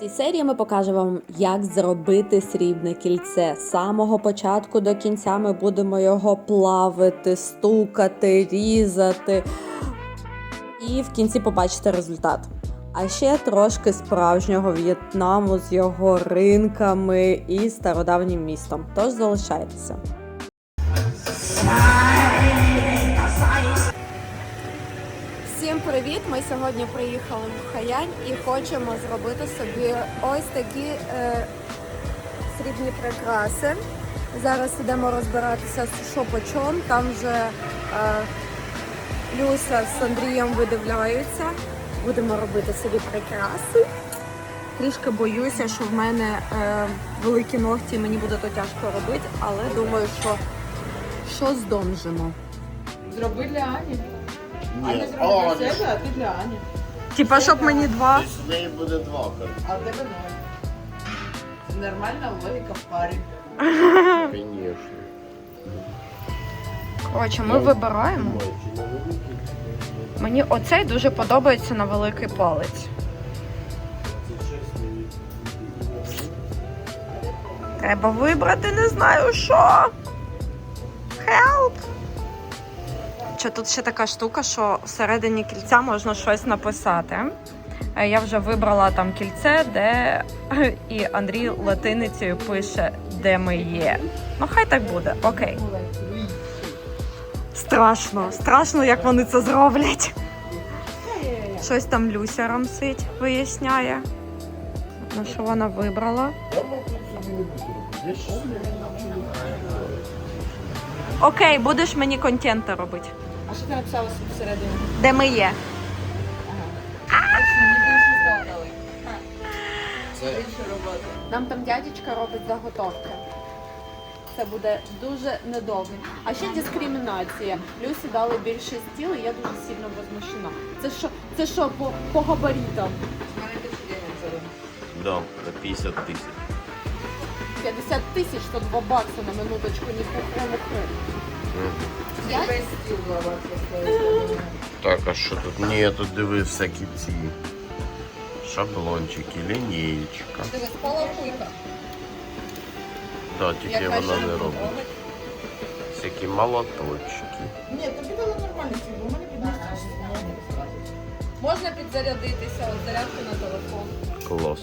цій серії ми покажемо вам, як зробити срібне кільце. З самого початку до кінця ми будемо його плавити, стукати, різати. І в кінці побачите результат. А ще трошки справжнього В'єтнаму з його ринками і стародавнім містом. Тож залишайтеся. Привіт! Ми сьогодні приїхали в Хаянь і хочемо зробити собі ось такі е, срібні прикраси. Зараз йдемо розбиратися, що по. Там вже е, Люся з Андрієм видивляються. Будемо робити собі прикраси. Трішки боюся, що в мене е, великі ногті, мені буде то тяжко робити, але думаю, що, що здомжимо. Зроби для Ані. Аня Ні, для себе, а ти для Ані. Типа, щоб мені два. Тобто в неї буде два. А в тебе ноль. Нормальна логіка в парі. Звісно. Коротше, ми вибираємо. Мені оцей дуже подобається на великий палець. Треба вибрати, не знаю що. Help! Чи тут ще така штука, що всередині кільця можна щось написати. Е, Я вже вибрала там кільце, де і Андрій латиницею пише, де ми є. Ну, хай так буде, окей. Страшно, страшно, як вони це зроблять. Щось там Люся рамсить, виясняє. Ну, що вона вибрала. Окей, будеш мені контента робити. А що ти написала всередині? Де ми є? Нам там дядечка робить заготовки. Це буде дуже недовго. А ще дискримінація. Люсі дали більше стіл, і я дуже сильно возмущена. Це що, це що по, по габаритам? Да, на 50 тисяч. 50 тисяч, то 2 бакси на минуточку, ні Так, а що тут? Ні, я тут дивив всякі ці шаблончики, лінієчка. Дивись, полакуйка. Да, тільки вона не робить. Всякі молоточки. Ні, тобі дали нормальний стіл, у мене під Можна підзарядитися, от зарядки на телефон. Клас.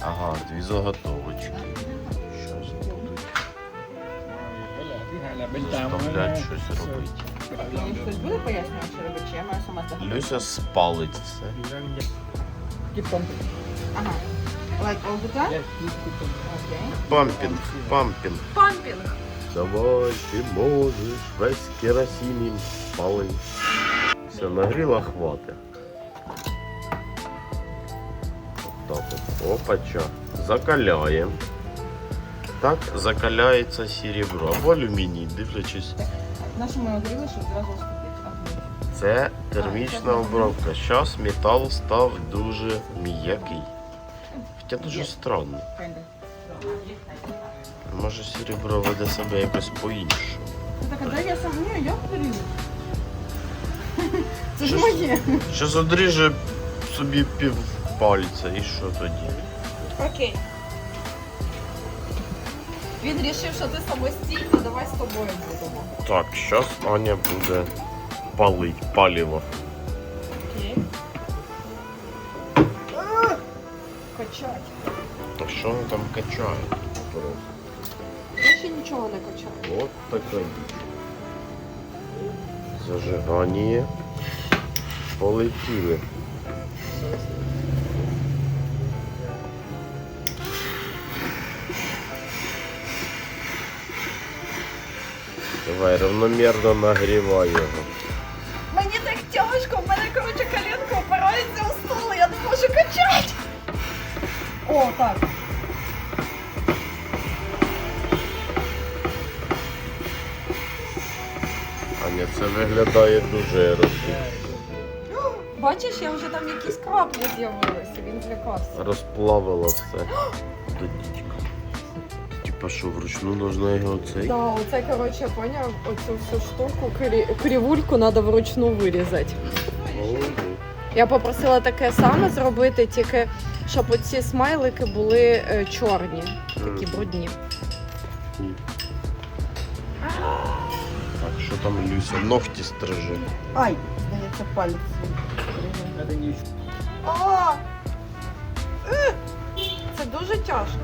Ага, дві заготовочки. Вставлять щось робити. Мені хтось буде пояснювати, що робити, чи я маю сама здогадатися? Люся спалить все. Ага. Like all the time? Окей. Пампінг, пампінг. Пампінг. Давай, ти можеш весь керосин їм спалить. Все, нагріла хвати. Так от, опача. Закаляємо. Так закаляється серебро або алюміній, дивлячись. Нашу ми огріли, щоб зразу. Це термічна обробка. Зараз метал став дуже м'який. Хоча дуже странно. Може серебро веде себе якось по-іншому. Так, а дай я сам, я огріла. Це ж моє. Щас одріже собі пів пальця і що тоді? Окей. Він рішив, що ти самостійно, давай з тобою будемо. Так, зараз Аня буде палить паліво. Окей. Качать. А що вона там качає? Я ще нічого не качаю. От така діч. Зажигання. Полетіли. Давай равномірно нагрівай його. Мені так тяжко, в мене, коротше, коленка опирається у стол, я не можу качати. О, так. Аня, це виглядає дуже еротично. Бачиш, я вже там якісь краплі з'явилися, він злякався. Розплавила все до Типа що, вручну должна його цей? Да, оце, коротше, поняв, оцю всю штуку, крі- крівульку треба вручну вирізати. Я попросила таке саме зробити, тільки щоб оці смайлики були е, чорні, такі брудні. Так, що там Люся? Ногті стриже. Ай, здається, палець. О! Е! Це дуже тяжко.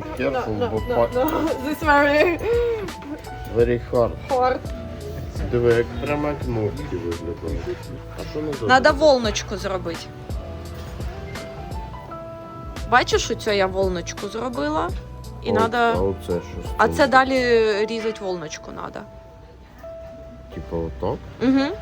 Be careful, бо пак This very very hard. hard. Диви, як прямо як ногті виглядають. А що не зробити? Надо волночку зробити. Бачиш, оцю я волночку зробила. І А надо. А оце що? А це далі різати волночку надо. Типа отак? Угу.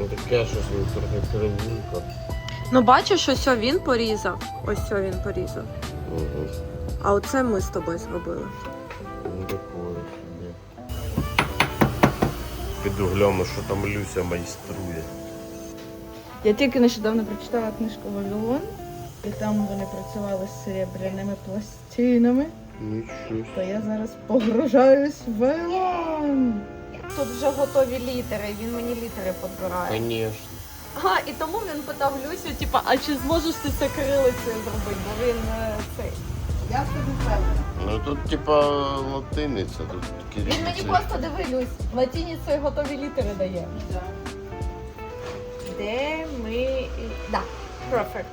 Ну таке щось трохи кривулька. Ну бачиш, ось о він порізав. Ось о він порізав. Угу. А оце ми з тобою зробили. Ну такое собі. Піду гляну, що там Люся майструє. Я тільки нещодавно прочитала книжку Вавилон, і там вони працювали з серебряними пластинами. Нічого. То я зараз погружаюсь в Вавилон. Тут вже готові літери, він мені літери підбирає. Конечно. Ага, і тому він питав Люсю, типа, а чи зможеш ти це кирилицею зробити? Бо він е, цей. Я в тобі впевнена. Ну тут типа латиниця, тут Він мені просто диви, Люсь, латиницею готові літери дає. Де ми. Да, perfect.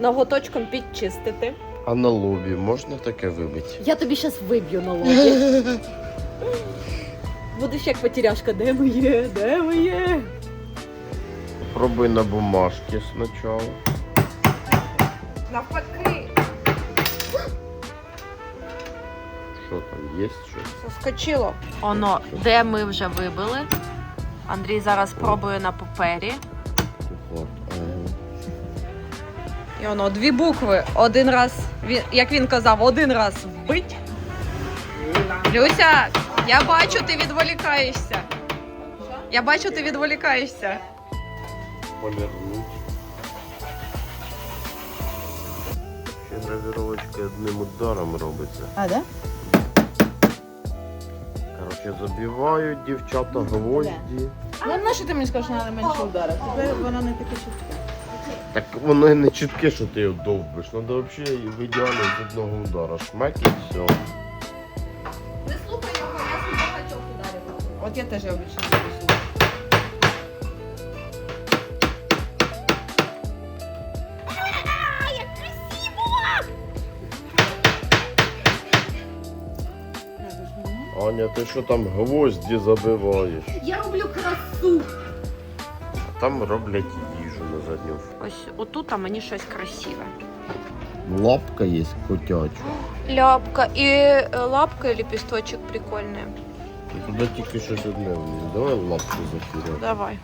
Ноготочком підчистити. А на лобі можна таке вибити? Я тобі зараз виб'ю на лобі. Будеш як потеряшка, де ми є, де ми є? Попробуй на бумажці спочатку. Навпаки. Що там, є щось? Соскочило. Оно, де ми вже вибили. Андрій зараз пробує на папері. І воно дві букви. Один раз, він- як він казав, один раз вбить. Люся, я бачу, ти відволікаєшся. Я бачу, ти відволікаєшся. Полірнуть. Ще гравіровочка одним ударом робиться. А, да? Коротше, забивають дівчата гвозді. Ну, на що ти мені скажеш, що треба менше удару? Тепер вона не така чутка. Так воно і не чітке, що ти його довбиш. Надо взагалі в ідеалі з одного удара. Шмек і все. ударів. От я теж його більше не слухаю. Аня, ти що там гвозді забиваєш? Я роблю красу. А там роблять їжу на задню. Ось отут а мені щось красиве. Лапка є котяча. Ляпка і е, лапка і ліпісточок прикольний. І туди тільки щось одне вниз. Давай лапку закидати. Давай.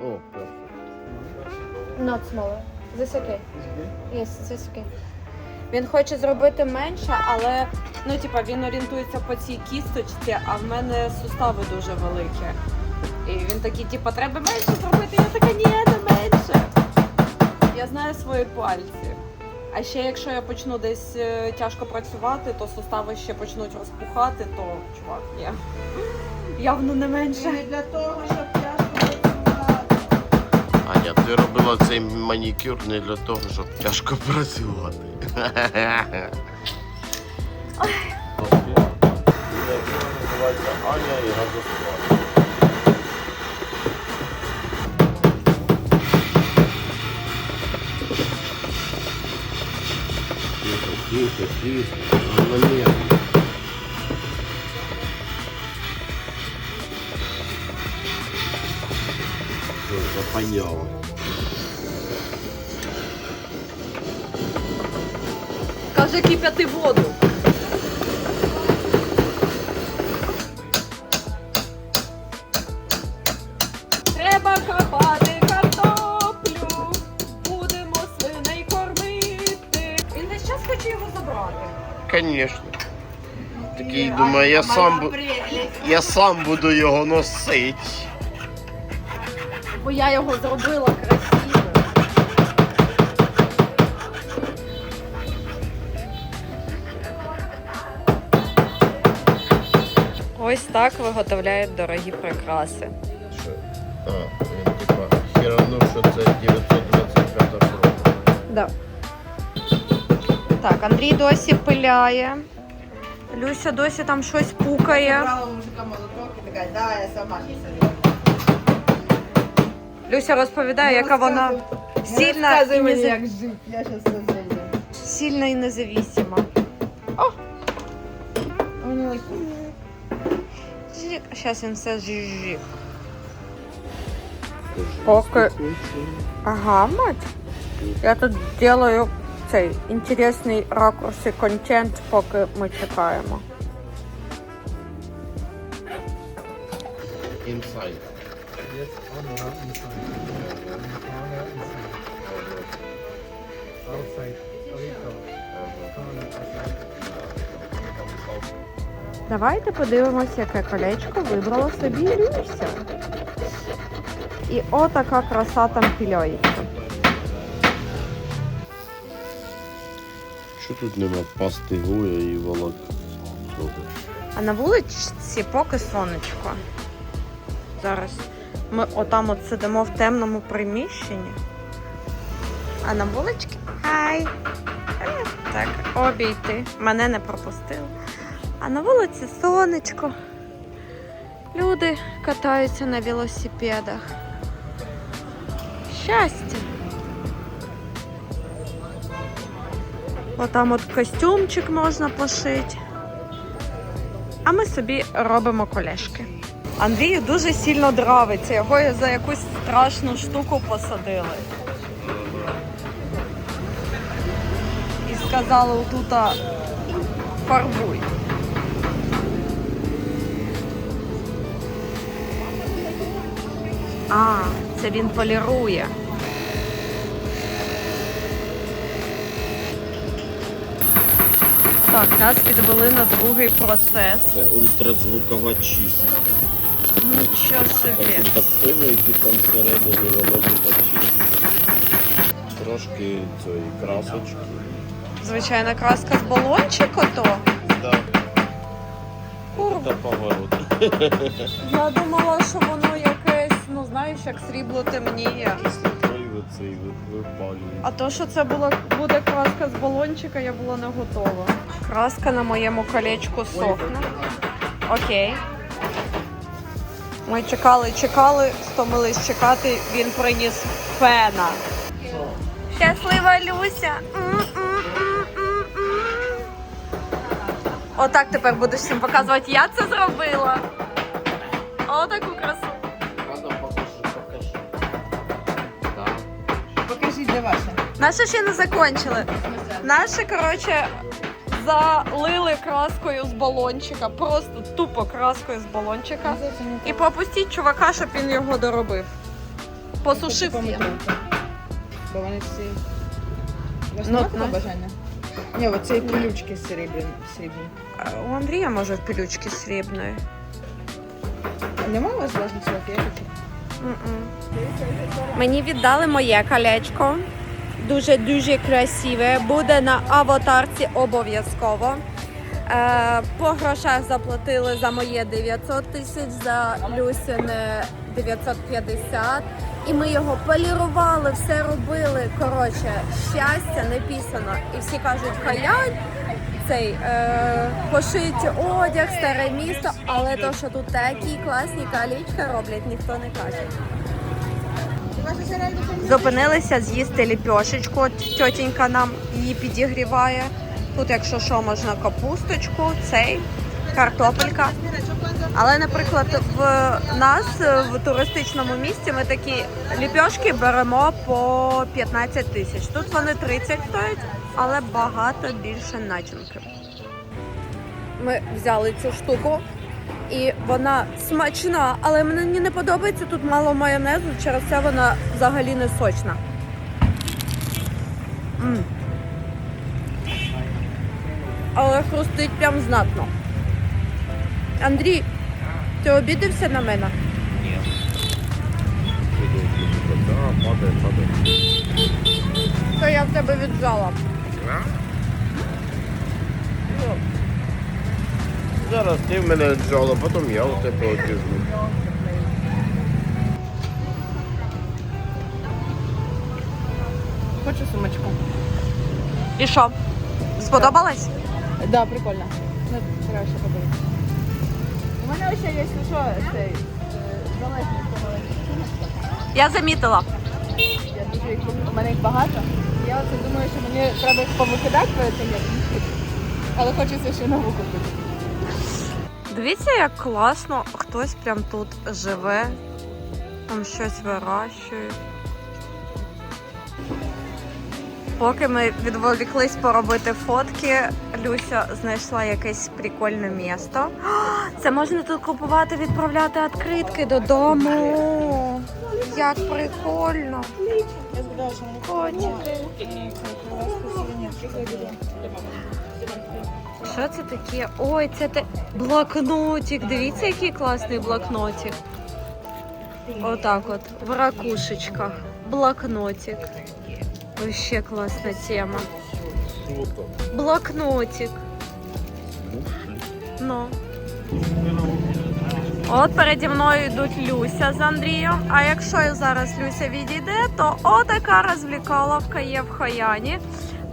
О. Not smaller. This okay. Yes, this okay. Він хоче зробити менше, але ну, типа, він орієнтується по цій кісточці, а в мене сустави дуже великі. І він такий, типа, треба менше зробити. Я така, ні, не менше. Я знаю свої пальці. А ще якщо я почну десь е, тяжко працювати, то сустави ще почнуть розпухати, то чувак, ні. Явно не менше. Не для того, щоб тяжко працювати. Аня, ти робила цей манікюр не для того, щоб тяжко працювати. Називається Аня і газосплав. Тихо, тихо, тихо. Равномерно. Все, запоняло. Каже, кип'яти воду. Конечно. Такий думаю, я сам, бу- Я сам буду його носити. Бо я його зробила красиво. Ось так виготовляють дорогі прикраси. Що? А, він типа хіранув, що це 925 року. Да. Так, Андрій досі пиляє. Люся досі там щось пукає. Брала мужика молоток і така, да, я сама щось зроблю. Люся розповідає, яка вона сильна і, мені, неза- як жити, я щас все сильна і независима. Вони Зараз він все жжик. Поки. Ага, мать. Я тут делаю цей інтересний ракурс і контент, поки ми чекаємо. Yes, inside. Inside. Outside. Давайте подивимося, яке колечко вибрала собі Люся. І отака краса там пільоїться. Що тут нема пасти гуя і волок? А на вулиці поки сонечко. Зараз ми отам от сидимо в темному приміщенні. А на вуличці. Хай! Е, Так, обійти. Мене не пропустили. А на вулиці сонечко. Люди катаються на велосипедах. Щастя. Отам от костюмчик можна пошити. А ми собі робимо колешки. Андрію дуже сильно дравиться, його за якусь страшну штуку посадили. І сказали отут фарбуй. А, це він полірує. Так, нас відвели на другий процес. Це ультразвукова чистка. Нічого собі. Так тактиви, які там всередині воно типа. Трошки цієї красочки. Звичайна краска з балончика то. Да. Курва. Та поворот. Я думала, що воно якесь, ну знаєш, як срібло темніє. А то, що це була буде краска з балончика, я була не готова. Краска на моєму колечку сохне. Окей. Ми чекали, чекали, стомились чекати, він приніс фена. Щаслива Люся. Отак тепер будеш всім показувати. Я це зробила. Отаку красу. Покажіть, де ваше. Наші ще не закончили. Наші, коротше, залили краскою з балончика. Просто тупо краскою з балончика. І пропустіть чувака, щоб він його доробив. Посушив я. Бо вони всі... У вас Ну, такого ну. бажання? Ні, оці пилючки срібні. срібні. А У Андрія може в пілючки срібної. А Нема у вас власних? Мені віддали моє колечко. Дуже-дуже красиве. Буде на аватарці обов'язково. Е, по грошах заплатили за моє 900 тисяч, за Люсіне 950. І ми його полірували, все робили. Коротше, щастя не пісано. І всі кажуть, халянь, цей е, пошить одяг, старе місто, але то, що тут такі класні колечка роблять, ніхто не каже. Зупинилися з'їсти ліпьошечку. От Тьотінька нам її підігріває. Тут, якщо що, можна капусточку, цей, картопелька. Але, наприклад, в нас в туристичному місті ми такі ліпьошки беремо по 15 тисяч. Тут вони 30 стоять, але багато більше начинки. Ми взяли цю штуку. І вона смачна, але мені не подобається тут мало майонезу, через це вона взагалі не сочна. М. Але хрустить прям знатно. Андрій, Ти обідався на мене? Падає, падає. То я в тебе віджала. Зараз ти в мене віджала, потім я у тебе одіжу. Хочу сумочку. І що? Сподобалось? Да, прикольно. Ну, краще подивитися. У мене ще є, ну що, цей е, залежність. Я замітила. Я дуже їх люблю. У мене їх багато. Я оце думаю, що мені треба їх повикидати перед тим, як їсти. Але хочеться ще нову купити. Дивіться, як класно хтось прям тут живе, там щось вирощує. Поки ми відволіклись поробити фотки, Люся знайшла якесь прикольне місто. Це можна тут купувати, відправляти відкритки додому. Як прикольно. Котики. Що це таке? Ой, це те блокнотик. Дивіться, який класний блокнотик. Отак от, в ракушечках. Блокнотик. Вообще класна тема. Блокнотик. Ну. От переді мною йдуть Люся з Андрієм. А якщо зараз Люся відійде, то отака розвлікаловка є в Хаяні.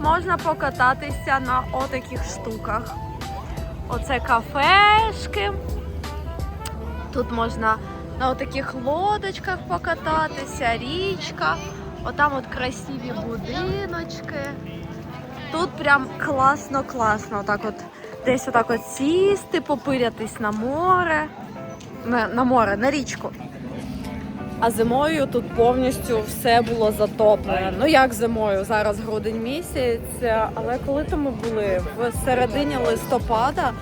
Можна покататися на отаких штуках. Оце кафешки. Тут можна на отаких лодочках покататися, річка. Отам от красиві будиночки. Тут прям класно-класно. Отак от десь отак от сісти, попирятись на море. На, на море, на річку. А зимою тут повністю все було затоплене. Ну як зимою? Зараз грудень місяць, але коли то ми були в середині листопада,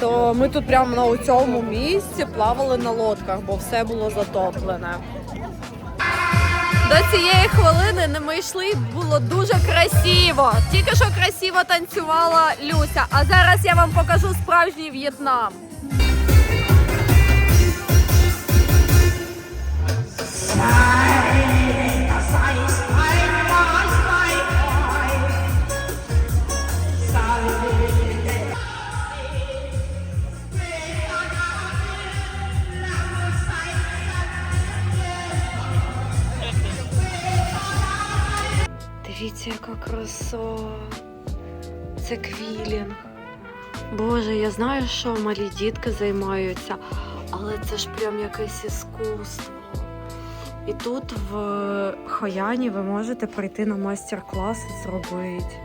то ми тут прямо на цьому місці плавали на лодках, бо все було затоплене. До цієї хвилини ми йшли, було дуже красиво. Тільки що красиво танцювала Люся. А зараз я вам покажу справжній В'єтнам. Дивіться, яка краса. Це квілінг. Боже, я знаю, що малі дітки займаються, але це ж прям якесь іскусство. І тут в Хаяні ви можете прийти на майстер-клас і зробити.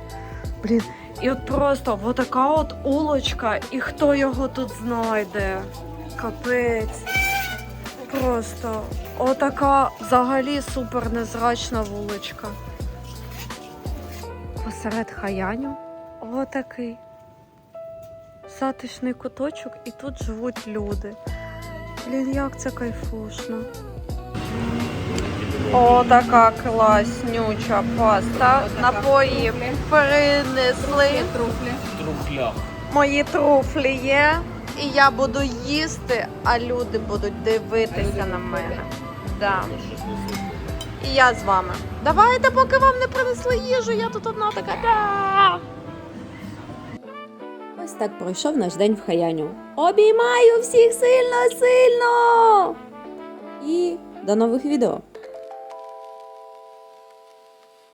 Блін, і от просто от така от улочка, і хто його тут знайде? Капець. Просто отака взагалі супер незрачна вуличка. Посеред Хаяню отакий затишний куточок, і тут живуть люди. Блін, як це кайфушно. О, така класнюча паста. Напої принесли. Мої труфлі є. І я буду їсти, а люди будуть дивитися на мене. Да. І я з вами. Давайте, поки вам не принесли їжу, я тут одна така. Ось так пройшов наш день в Хаяню. Обіймаю всіх сильно, сильно! І до нових відео!